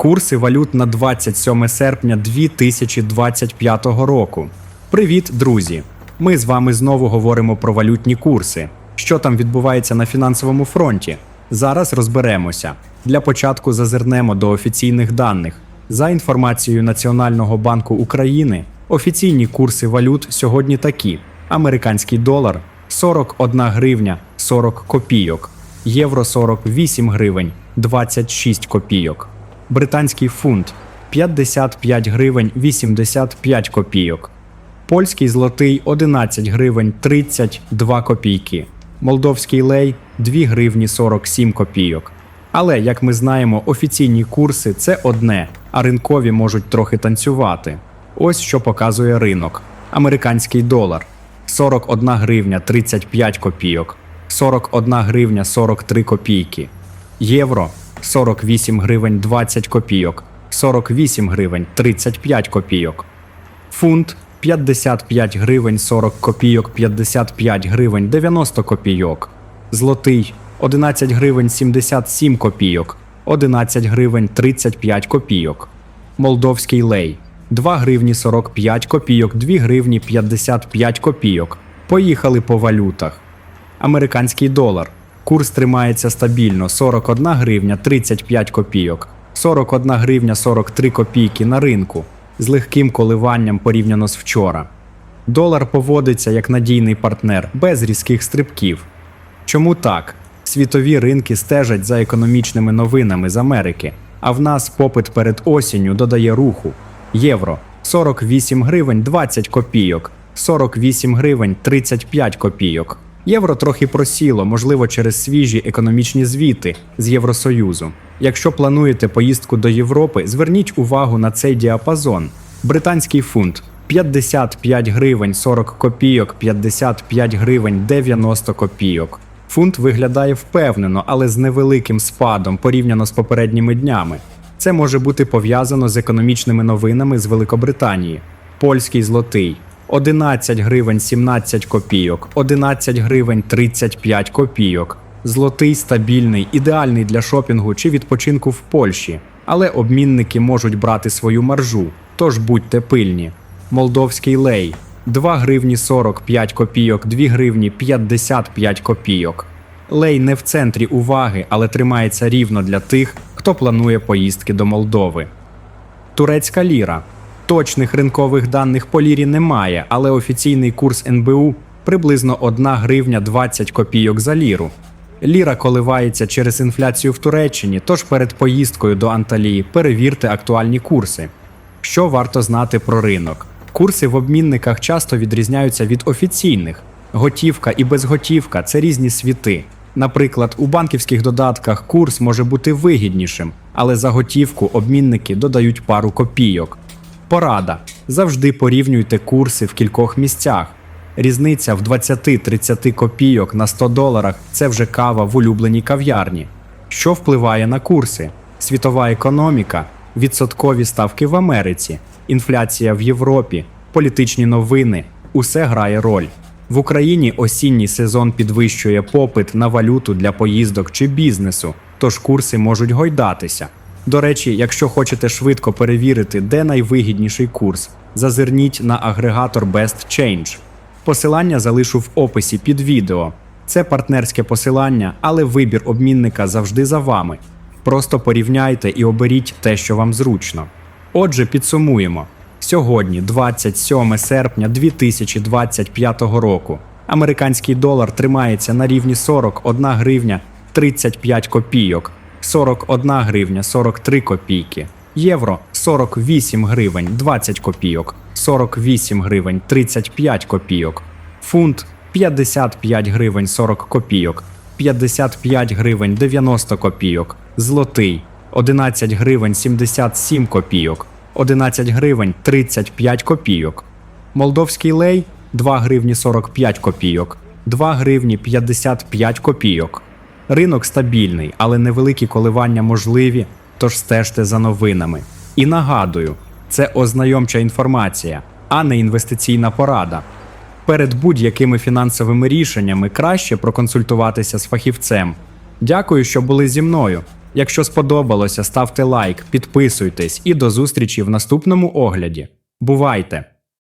Курси валют на 27 серпня 2025 року. Привіт, друзі! Ми з вами знову говоримо про валютні курси. Що там відбувається на фінансовому фронті? Зараз розберемося. Для початку зазирнемо до офіційних даних. За інформацією Національного банку України, офіційні курси валют сьогодні такі: американський долар 41 гривня 40 копійок, євро 48 гривень 26 копійок, британський фунт 55 гривень 85 копійок, польський злотий 11 гривень 32 копійки, молдовський лей 2 гривні 47 копійок. Але, як ми знаємо, офіційні курси це одне, а ринкові можуть трохи танцювати. Ось що показує ринок: американський долар 41 гривня 35 копійок, 41 гривня 43 копійки, євро 48 гривень 20 копійок, 48 гривень 35 копійок, фунт 55 гривень 40 копійок, 55 гривень 90 копійок, злотий 11 гривень 77 копійок, 11 гривень 35 копійок, молдовський лей 2 гривні 45 копійок, 2 гривні 55 копійок. Поїхали по валютах. Американський долар. Курс тримається стабільно 41 гривня 35 копійок, 41 гривня 43 копійки на ринку з легким коливанням порівняно з вчора. Долар поводиться як надійний партнер без різких стрибків. Чому так? Світові ринки стежать за економічними новинами з Америки, а в нас попит перед осінню додає руху. Євро 48 гривень 20 копійок, 48 гривень 35 копійок. Євро трохи просіло, можливо, через свіжі економічні звіти з Євросоюзу. Якщо плануєте поїздку до Європи, зверніть увагу на цей діапазон. Британський фунт 55 гривень 40 копійок, 55 гривень 90 копійок. Фунт виглядає впевнено, але з невеликим спадом порівняно з попередніми днями. Це може бути пов'язано з економічними новинами з Великобританії. Польський злотий 11 гривень 17 копійок, 11 гривень 35 копійок. Злотий стабільний, ідеальний для шопінгу чи відпочинку в Польщі, але обмінники можуть брати свою маржу, тож будьте пильні. Молдовський лей 2 гривні 45 копійок, 2 гривні 55 копійок. Лей не в центрі уваги, але тримається рівно для тих, хто планує поїздки до Молдови. Турецька ліра. Точних ринкових даних по лірі немає, але офіційний курс НБУ приблизно 1 гривня 20 копійок за ліру. Ліра коливається через інфляцію в Туреччині, тож перед поїздкою до Анталії перевірте актуальні курси. Що варто знати про ринок? Курси в обмінниках часто відрізняються від офіційних. Готівка і безготівка це різні світи. Наприклад, у банківських додатках курс може бути вигіднішим, але за готівку обмінники додають пару копійок. Порада: завжди порівнюйте курси в кількох місцях. Різниця в 20-30 копійок на 100 доларах це вже кава в улюбленій кав'ярні. Що впливає на курси? Світова економіка, відсоткові ставки в Америці, інфляція в Європі, політичні новини усе грає роль. В Україні осінній сезон підвищує попит на валюту для поїздок чи бізнесу, тож курси можуть гойдатися. До речі, якщо хочете швидко перевірити, де найвигідніший курс, зазирніть на агрегатор Best Change. Посилання залишу в описі під відео. Це партнерське посилання, але вибір обмінника завжди за вами. Просто порівняйте і оберіть те, що вам зручно. Отже, підсумуємо. Сьогодні, 27 серпня 2025 року, американський долар тримається на рівні 41 гривня 35 копійок, 41 гривня 43 копійки, євро 48 гривень 20 копійок, 48 гривень 35 копійок, фунт 55 гривень 40 копійок, 55 гривень 90 копійок, злотий 11 гривень 77 копійок, 11 гривень 35 копійок. Молдовський лей 2 гривні 45 копійок, 2 гривні 55 копійок. Ринок стабільний, але невеликі коливання можливі, тож стежте за новинами. І нагадую, це ознайомча інформація, а не інвестиційна порада. Перед будь-якими фінансовими рішеннями краще проконсультуватися з фахівцем. Дякую, що були зі мною. Якщо сподобалося, ставте лайк, підписуйтесь і до зустрічі в наступному огляді. Бувайте!